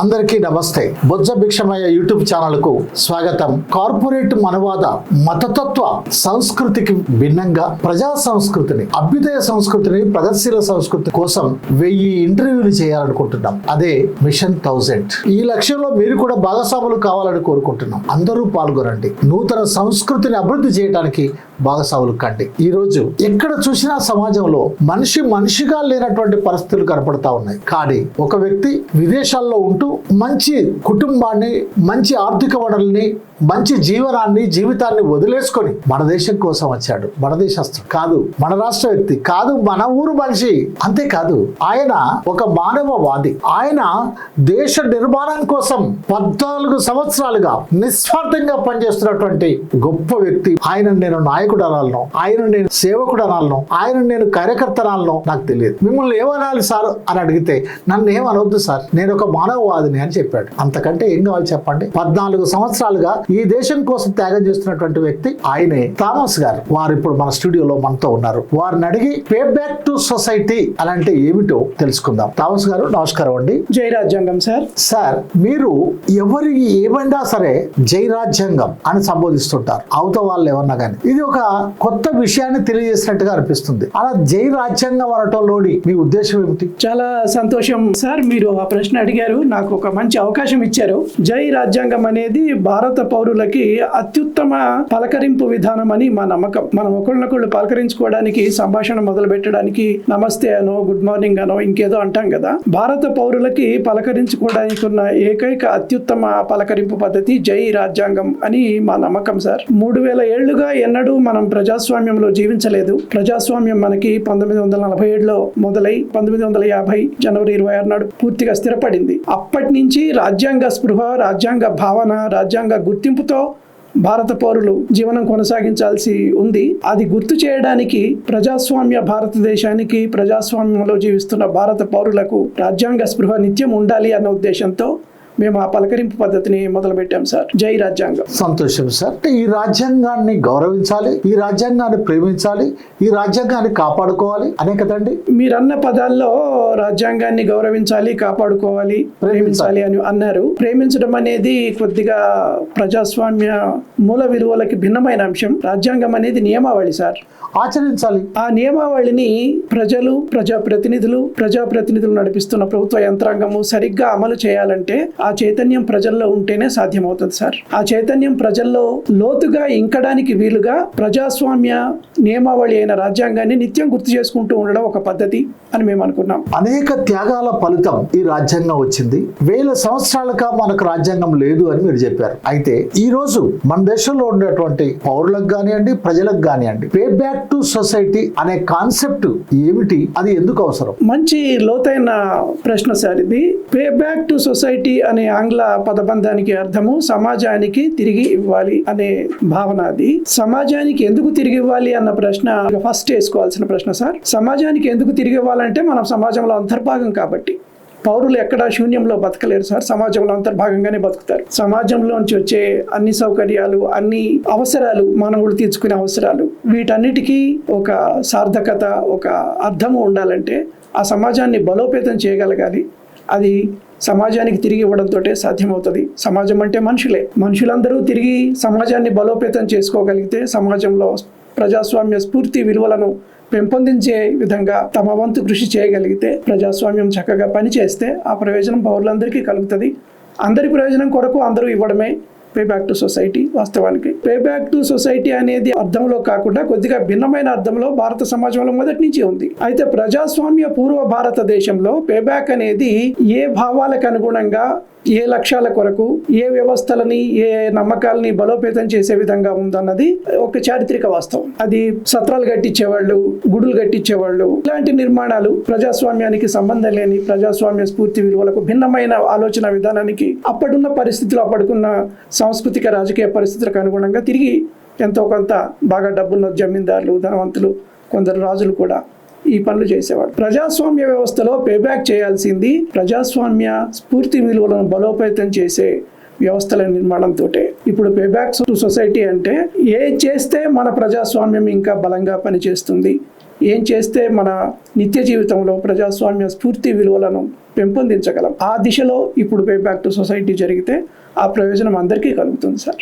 అందరికీ నమస్తే. బొజ్జ భిక్షమయ్య యూట్యూబ్ ఛానల్కు స్వాగతం. కార్పొరేట్ మనవాద మతతత్వ సంస్కృతికి భిన్నంగా ప్రజా సంస్కృతిని అభ్యుదయ సంస్కృతిని ప్రగతిశీల సంస్కృతి కోసం వెయ్యి ఇంటర్వ్యూలు చేయాలనుకుంటున్నాం. అదే మిషన్ థౌజండ్. ఈ లక్ష్యంలో మీరు కూడా భాగస్వాములు కావాలని కోరుకుంటున్నాం. అందరూ పాల్గొనండి. నూతన సంస్కృతిని అభివృద్ధి చేయడానికి భాగస్వాములు కండి ఈ రోజు ఎక్కడ చూసినా సమాజంలో మనిషి మనిషిగా లేనటువంటి పరిస్థితులు కనపడతా ఉన్నాయి. కానీ ఒక వ్యక్తి విదేశాల్లో ఉంటూ మంచి కుటుంబాన్ని మంచి ఆర్థిక వనరుల్ని మంచి జీవనాన్ని జీవితాన్ని వదిలేసుకొని మన దేశం కోసం వచ్చాడు. మన దేశస్థుడు కాదు మన రాష్ట్ర వ్యక్తి కాదు మన ఊరు మనిషి. అంతేకాదు ఆయన ఒక మానవవాది. ఆయన దేశ నిర్మాణం కోసం పద్నాలుగు సంవత్సరాలుగా నిస్వార్థంగా పనిచేస్తున్నటువంటి గొప్ప వ్యక్తి. ఆయన నేను నాయకుడు అనాలను ఆయన నేను సేవకుడు అనాలను ఆయన నేను కార్యకర్త అనాలను నాకు తెలియదు. మిమ్మల్ని ఏమనాలి సార్ అని అడిగితే నన్ను ఏమనవద్దు సార్ నేను ఒక మానవవాదిని అని చెప్పాడు. అంతకంటే ఏం కావాలి చెప్పండి? పద్నాలుగు సంవత్సరాలుగా ఈ దేశం కోసం త్యాగం చేస్తున్నటువంటి వ్యక్తి ఆయనే. థామస్ గారు వారు ఇప్పుడు మన స్టూడియోలో మనతో ఉన్నారు. వారిని అడిగి పే బ్యాక్ టు సొసైటీ అని అంటే ఏమిటో తెలుసుకుందాం. థామస్ గారు నమస్కారం అండి. జై రాజ్యాంగం సార్. సార్ మీరు ఎవరికి ఏమైనా సరే జై రాజ్యాంగం అని సంబోధిస్తుంటారు. అవత వాళ్ళు ఏమన్నా కానీ. ఇది ఒక కొత్త విషయాన్ని తెలియజేసినట్టుగా అనిపిస్తుంది. అలా జై రాజ్యాంగం అనటంలోని మీ ఉద్దేశం ఏమిటి? చాలా సంతోషం సార్. మీరు ఆ ప్రశ్న అడిగారు. నాకు ఒక మంచి అవకాశం ఇచ్చారు. జై రాజ్యాంగం అనేది భారత పౌరులకి అత్యుత్తమ పలకరింపు విధానం అని మా నమ్మకం. మనం ఒకళ్ళనొకళ్ళు పలకరించుకోవడానికి సంభాషణ మొదలు పెట్టడానికి నమస్తే అనో గుడ్ మార్నింగ్ అనో ఇంకేదో అంటాం కదా. భారత పౌరులకి పలకరించుకోవడానికి ఉన్న ఏకైక అత్యుత్తమ పలకరింపు పద్ధతి జై రాజ్యాంగం అని మా నమ్మకం సార్. మూడు వేల ఏళ్ళుగా ఎన్నడూ మనం ప్రజాస్వామ్యంలో జీవించలేదు. ప్రజాస్వామ్యం మనకి పంతొమ్మిది వందల నలభై ఏడులో మొదలై పంతొమ్మిది వందల యాభై జనవరి ఇరవై ఆరు నాడు పూర్తిగా స్థిరపడింది. అప్పటి నుంచి రాజ్యాంగ స్పృహ రాజ్యాంగ భావన రాజ్యాంగ గుర్తింపుతో భారత పౌరులు జీవనం కొనసాగించాల్సి ఉంది. అది గుర్తు చేయడానికి ప్రజాస్వామ్య భారతదేశానికి ప్రజాస్వామ్యంలో జీవిస్తున్న భారత పౌరులకు రాజ్యాంగ స్పృహ నిత్యం ఉండాలి అన్న ఉద్దేశంతో మేము ఆ పలకరింపు పద్ధతిని మొదలుపెట్టాం సార్. జై రాజ్యాంగం. సంతోషం సార్. అంటే ఈ రాజ్యాంగాన్ని గౌరవించాలి ఈ రాజ్యాంగాన్ని ప్రేమించాలి ఈ రాజ్యాంగాన్ని కాపాడుకోవాలి అనే కదండి? మీరన్న పదాల్లో రాజ్యాంగాన్ని గౌరవించాలి కాపాడుకోవాలి ప్రేమించాలి అని అన్నారు. ప్రేమించడం అనేది కొద్దిగా ప్రజాస్వామ్య మూల విలువలకి భిన్నమైన అంశం. రాజ్యాంగం అనేది నియమావళి సార్. ఆచరించాలి. ఆ నియమావళిని ప్రజలు ప్రజాప్రతినిధులు ప్రజాప్రతినిధులు నడిపిస్తున్న ప్రభుత్వ యంత్రాంగము సరిగ్గా అమలు చేయాలంటే ఆ చైతన్యం ప్రజల్లో ఉంటేనే సాధ్యమవుతుంది సార్. ఆ చైతన్యం ప్రజల్లో లోతుగా ఇంకడానికి వీలుగా ప్రజాస్వామ్య నియమావళి అయిన రాజ్యాంగాన్ని నిత్యం గుర్తు చేసుకుంటూ ఉండడం ఒక పద్ధతి అని మేము అనుకున్నాం. అనేక త్యాగాల ఫలితం ఈ రాజ్యాంగం వచ్చింది. వేల సంవత్సరాలుగా మనకు రాజ్యాంగం లేదు అని మీరు చెప్పారు. అయితే ఈ రోజు మన దేశంలో ఉండేటువంటి పౌరులకు కానివ్వండి ప్రజలకు కానివ్వండి పే బ్యాక్ టు సొసైటీ అనే కాన్సెప్ట్ ఏమిటి? అది ఎందుకు అవసరం? మంచి లోతైన ప్రశ్న సార్ ఇది. పే బ్యాక్ టు సొసైటీ అనే ఆంగ్ల పదబంధానికి అర్థము సమాజానికి తిరిగి ఇవ్వాలి అనే భావన అది. సమాజానికి ఎందుకు తిరిగి ఇవ్వాలి అన్న ప్రశ్న ఫస్ట్ వేసుకోవాల్సిన ప్రశ్న సార్. సమాజానికి ఎందుకు తిరిగి ఇవ్వాలంటే మనం సమాజంలో అంతర్భాగం కాబట్టి. పౌరులు ఎక్కడ శూన్యంలో బతకలేరు సార్. సమాజంలో అంతర్భాగంగానే బతుకుతారు. సమాజంలోంచి వచ్చే అన్ని సౌకర్యాలు అన్ని అవసరాలు మానవుడు తీర్చుకునే అవసరాలు వీటన్నిటికీ ఒక సార్థకత ఒక అర్థము ఉండాలంటే ఆ సమాజాన్ని బలోపేతం చేయగలగాలి. అది సమాజానికి తిరిగి ఇవ్వడంతో సాధ్యమవుతుంది. సమాజం అంటే మనుషులే. మనుషులందరూ తిరిగి సమాజాన్ని బలోపేతం చేసుకోగలిగితే సమాజంలో ప్రజాస్వామ్య స్ఫూర్తి విలువలను పెంపొందించే విధంగా తమ వంతు కృషి చేయగలిగితే ప్రజాస్వామ్యం చక్కగా పనిచేస్తే ఆ ప్రయోజనం పౌరులందరికీ కలుగుతుంది. అందరి ప్రయోజనం కొరకు అందరూ ఇవ్వడమే పే బ్యాక్ టు సొసైటీ వాస్తవానికి. పే బ్యాక్ టు సొసైటీ అనేది అర్థంలో కాకుండా కొద్దిగా భిన్నమైన అర్థంలో భారత సమాజంలో మొదటి నుంచి ఉంది. అయితే ప్రజాస్వామ్య పూర్వ భారతదేశంలో పే బ్యాక్ అనేది ఏ భావాలకు అనుగుణంగా ఏ లక్ష్యాల కొరకు ఏ వ్యవస్థలని ఏ నమ్మకాలని బలోపేతం చేసే విధంగా ఉందన్నది ఒక చారిత్రక వాస్తవం. అది సత్రాలు కట్టించేవాళ్ళు గుడులు కట్టించేవాళ్ళు ఇలాంటి నిర్మాణాలు ప్రజాస్వామ్యానికి సంబంధం లేని ప్రజాస్వామ్య స్ఫూర్తి విలువలకు భిన్నమైన ఆలోచన విధానానికి అప్పటిన్న పరిస్థితులు అప్పటికున్న సాంస్కృతిక రాజకీయ పరిస్థితులకు అనుగుణంగా తిరిగి ఎంతో కొంత బాగా డబ్బున్న జమీందారులు ధనవంతులు కొందరు రాజులు కూడా ఈ పనులు చేసేవాడు. ప్రజాస్వామ్య వ్యవస్థలో పేబ్యాక్ చేయాల్సింది ప్రజాస్వామ్య స్ఫూర్తి విలువలను బలోపేతం చేసే వ్యవస్థల నిర్మాణంతో ఇప్పుడు పేబ్యాక్ టు సొసైటీ అంటే ఏ చేస్తే మన ప్రజాస్వామ్యం ఇంకా బలంగా పనిచేస్తుంది? ఏం చేస్తే మన నిత్య జీవితంలో ప్రజాస్వామ్య స్ఫూర్తి విలువలను పెంపొందించగలం? ఆ దిశలో ఇప్పుడు పే బ్యాక్ టు సొసైటీ జరిగితే ఆ ప్రయోజనం అందరికీ కలుగుతుంది సార్.